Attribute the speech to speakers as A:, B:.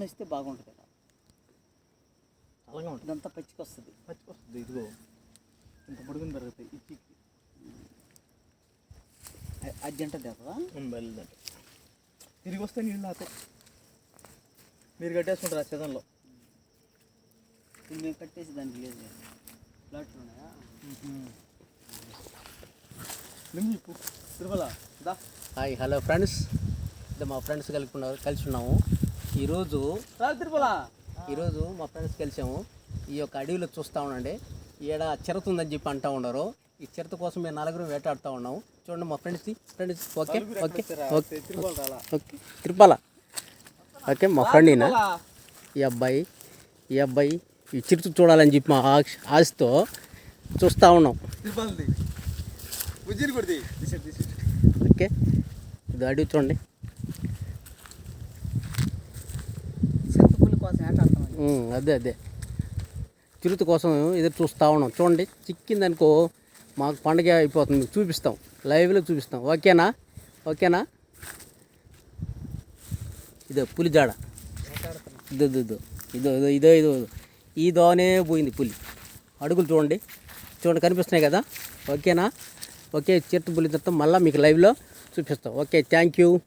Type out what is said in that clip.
A: వేస్తే బాగుంటుంది. కదా
B: అలాగే ఉంటుంది
A: ఇదంతా పచ్చికి వస్తుంది
B: పచ్చికొస్తుంది. ఇదిగో ఇంత పొడుగుని పెరుగుతాయి ఇచ్చి
A: అర్జెంట్ కదా
B: బయలుదంటే తిరిగి వస్తే నీళ్ళు నాతో మీరు కట్టేసుకుంటారు ఆ సీజన్లో
A: మేము కట్టేసి దానికి లేదు ప్లాట్లు ఉన్నాయా?
B: నిమ్మి తిరుమల దా.
C: Hi hello friends. ఇది మా ఫ్రెండ్స్ ఉన్నారు కలిసి ఉన్నాము. ఈరోజు
B: రా తిరుమల
C: ఈరోజు మా ఫ్రెండ్స్ కలిసాము. ఈ యొక్క అడవిలో చూస్తూ ఉండండి. ఈడ చిరత ఉందని చెప్పి అంటూ ఉన్నారు. ఈ చిరత కోసం మేము నలుగురు వేటాడుతూ ఉన్నాము. చూడండి మా friends friends okay okay okay Tirupala okay మా ఫ్రెండ్ ఈయన ఈ అబ్బాయి ఈ అబ్బాయి ఈ చిరుత చూడాలని చెప్పి మా ఆశ- ఆశతో చూస్తూ ఉన్నాం. ఓకే ఇది అడవి చూడండి
A: చింతపుల్లి కోసం ఏటాడతాం
C: ఉమ్, అదే అదే. చిరుత కోసం ఎదురు చూస్తూ ఉన్నాం. చూడండి చిక్కిందనుకో మాకు పండగ అయిపోతుంది. చూపిస్తాం. లైవ్లో చూపిస్తాం. ఓకేనా? ఓకేనా? ఇదో పులి జాడ. ఇదో ఇదో ఇదో. ఇదో ఇదో ఇదో పోయింది పులి. అడుగులు చూడండి. చూడండి కనిపిస్తున్నాయి కదా? ఓకేనా? ఓకే చిరుత పులి తర్వాత మళ్ళీ మీకు లైవ్లో చూపిస్తాం. Okay thank you